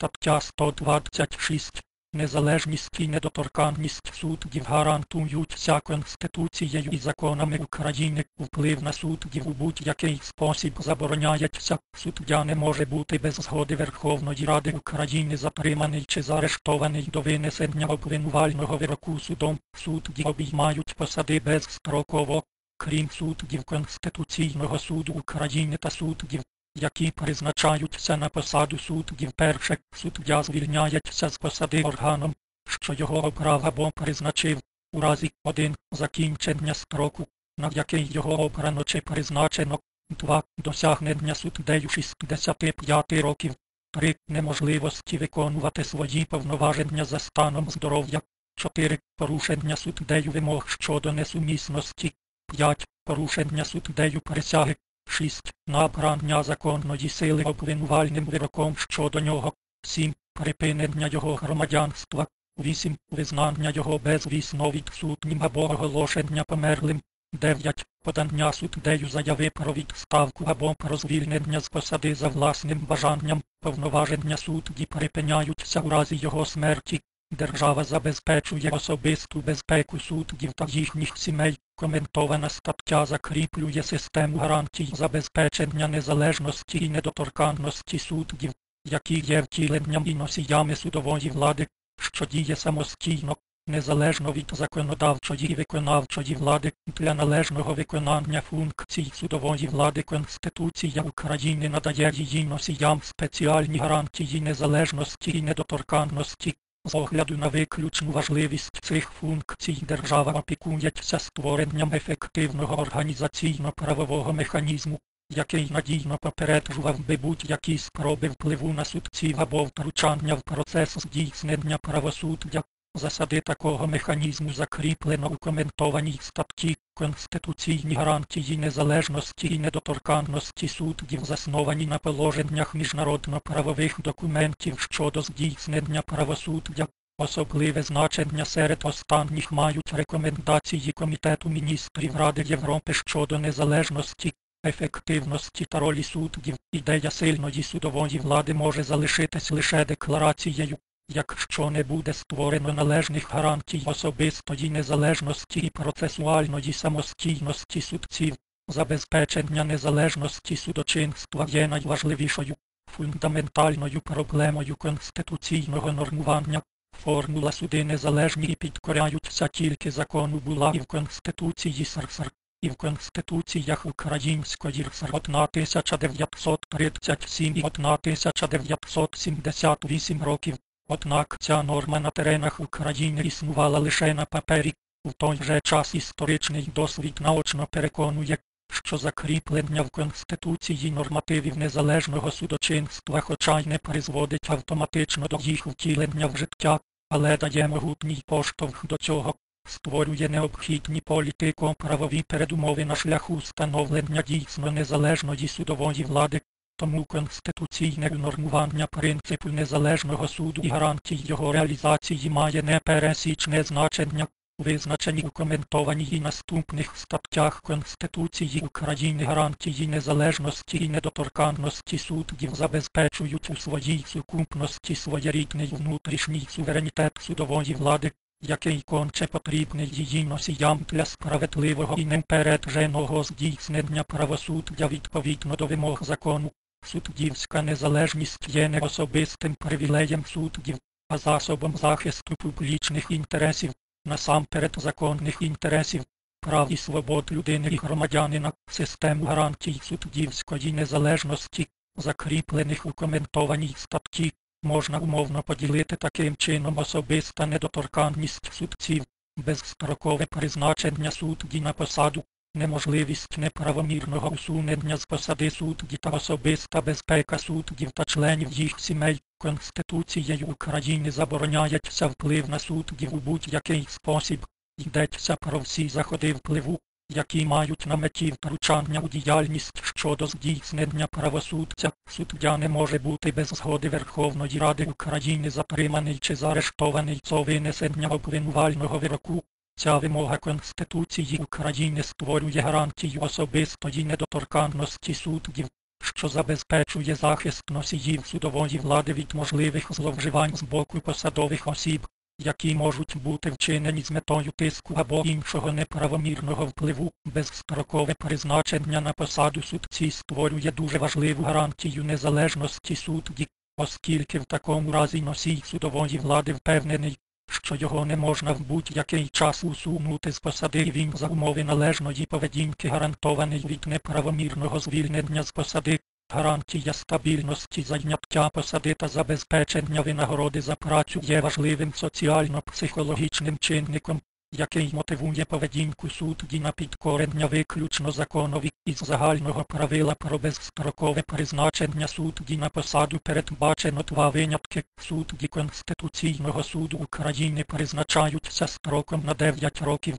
Стаття 126. Незалежність і недоторканність суддів гарантуються Конституцією і законами України. Вплив на суддів у будь-який спосіб забороняється. Суддя не може бути без згоди Верховної Ради України затриманий чи заарештований до винесення обвинувального вироку судом. Судді обіймають посади безстроково. Крім суддів Конституційного суду України та суддів які призначаються на посаду суддів перше, суддя звільняється з посади органом, що його обрав або призначив, у разі 1. закінчення строку, на який його обрано чи призначено, 2. досягнення суддею 65 років, 3. неможливості виконувати свої повноваження за станом здоров'я, 4. порушення суддею вимог щодо несумісності, 5. порушення суддею присяги, 6. Набрання законної сили обвинувальним вироком щодо нього. 7. Припинення його громадянства. 8. Визнання його безвісно відсутнім або оголошення померлим. 9. Подання суддею заяви про відставку або про звільнення з посади за власним бажанням. Повноваження судді припиняються у разі його смерті. Держава забезпечує особисту безпеку суддів та їхніх сімей. Коментована стаття закріплює систему гарантій забезпечення незалежності і недоторканності суддів, які є втіленням і носіями судової влади, що діє самостійно, незалежно від законодавчої і виконавчої влади для належного виконання функцій судової влади Конституція України надає її носіям спеціальні гарантії незалежності і недоторканності. З огляду на виключну важливість цих функцій держава опікується створенням ефективного організаційно-правового механізму, який надійно попереджував би будь-які спроби впливу на судців або втручання в процес здійснення правосуддя. Засади такого механізму закріплено у коментованій статті Конституційні гарантії незалежності і недоторканності суддів засновані на положеннях міжнародно-правових документів щодо здійснення правосуддя. Особливе значення серед останніх мають рекомендації Комітету міністрів Ради Європи щодо незалежності, ефективності та ролі суддів. Ідея сильної судової влади може залишитись лише декларацією. Якщо не буде створено належних гарантій особистої незалежності і процесуальної самостійності судців, забезпечення незалежності судочинства є найважливішою, фундаментальною проблемою конституційного нормування. Формула суди незалежні і підкоряються тільки закону була і в Конституції СРСР, і в Конституціях Української РСР 1937 і 1978 років. Однак ця норма на теренах України існувала лише на папері. В той же час історичний досвід наочно переконує, що закріплення в Конституції нормативів незалежного судочинства хоча й не призводить автоматично до їх втілення в життя, але дає могутній поштовх до цього, створює необхідні політико-правові передумови на шляху встановлення дійсно незалежної судової влади. Тому конституційне нормування принципу незалежного суду і гарантій його реалізації має непересічне значення, визначені у коментованій наступних статтях Конституції України гарантії незалежності і недоторканності суддів забезпечують у своїй сукупності своєрідний внутрішній суверенітет судової влади, який конче потрібний її носіям для справедливого і непередженого здійснення правосуддя відповідно до вимог закону. Суддівська незалежність є не особистим привілеєм суддів, а засобом захисту публічних інтересів, насамперед законних інтересів, прав і свобод людини і громадянина, систему гарантій суддівської незалежності, закріплених у коментованій статті, можна умовно поділити таким чином особиста недоторканність судців, безстрокове призначення судді на посаду, неможливість неправомірного усунення з посади судді та особиста безпека суддів та членів їх сімей. Конституцією України забороняється вплив на суддів у будь-який спосіб. Йдеться про всі заходи впливу, які мають на меті втручання у діяльність щодо здійснення правосуддя. Суддя не може бути без згоди Верховної Ради України затриманий чи заарештований за винесення обвинувального вироку. Ця вимога Конституції України створює гарантію особистої недоторканності суддів, що забезпечує захист носіїв судової влади від можливих зловживань з боку посадових осіб, які можуть бути вчинені з метою тиску або іншого неправомірного впливу, безстрокове призначення на посаду судці створює дуже важливу гарантію незалежності судді, оскільки в такому разі носій судової влади впевнений, що його не можна в будь-який час усунути з посади і він за умови належної поведінки гарантований від неправомірного звільнення з посади, гарантія стабільності зайняття посади та забезпечення винагороди за працю є важливим соціально-психологічним чинником, який мотивує поведінку судді на підкорення виключно законові із загального правила про безстрокове призначення судді на посаду передбачено два винятки. Судді Конституційного суду України призначаються строком на 9 років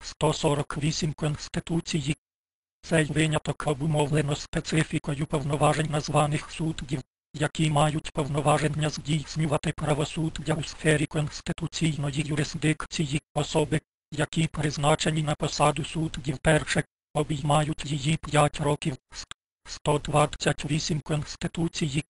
148 Конституції. Цей виняток обумовлено специфікою повноважень названих суддів, які мають повноваження здійснювати правосуддя у сфері конституційної юрисдикції особи, які призначені на посаду суддів перше, обіймають її 5 років 128 Конституції.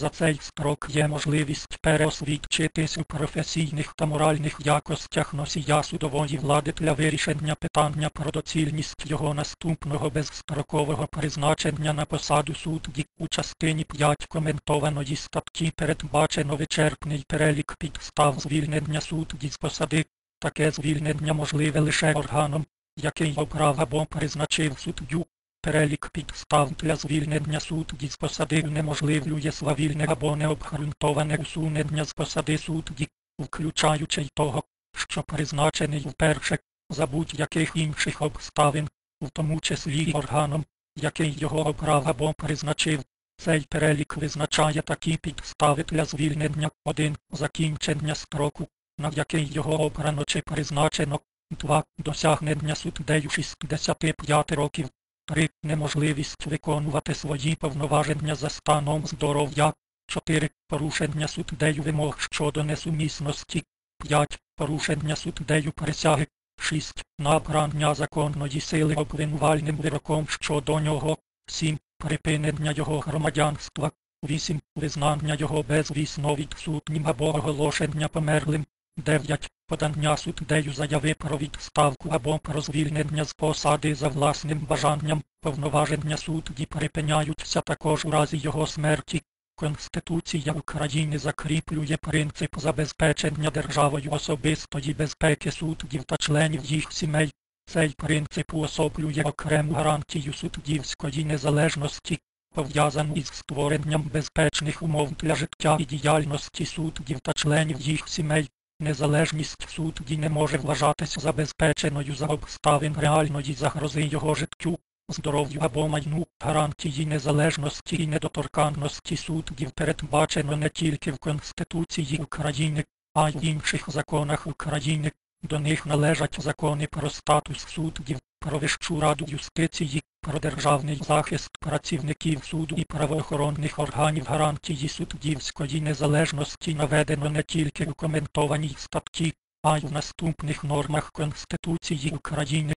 За цей строк є можливість переосвідчитись у професійних та моральних якостях носія судової влади для вирішення питання про доцільність його наступного безстрокового призначення на посаду судді. У частині 5 коментованої статті передбачено вичерпний перелік підстав звільнення судді з посади. Таке звільнення можливе лише органом, який обрав або призначив суддю. Перелік підстав для звільнення судді з посади унеможливлює свавільне або необґрунтоване усунення з посади судді, включаючи й того, що призначений вперше, за будь-яких інших обставин, в тому числі й органом, який його обрав або призначив. Цей перелік визначає такі підстави для звільнення 1. Закінчення строку, на який його обрано чи призначено, 2. Досягнення суддею 65 років. 3. Неможливість виконувати свої повноваження за станом здоров'я. 4. Порушення суддею вимог щодо несумісності. 5. Порушення суддею присяги. 6. Набрання законної сили обвинувальним вироком щодо нього. 7. Припинення його громадянства. 8. Визнання його безвісно відсутнім або оголошення померлим. 9. Подання суддею заяви про відставку або про звільнення з посади за власним бажанням. Повноваження судді припиняються також у разі його смерті. Конституція України закріплює принцип забезпечення державою особистої безпеки суддів та членів їх сімей. Цей принцип уособлює окрему гарантію суддівської незалежності, пов'язану із створенням безпечних умов для життя і діяльності суддів та членів їх сімей. Незалежність судді не може вважатись забезпеченою за обставин реальної загрози його життю, здоров'ю або майну. Гарантії незалежності і недоторканності суддів передбачено не тільки в Конституції України, а й інших законах України. До них належать закони про статус суддів, про Вищу раду юстиції, про державний захист працівників суду і правоохоронних органів гарантії суддівської незалежності наведено не тільки у коментованій статті, а й в наступних нормах Конституції України.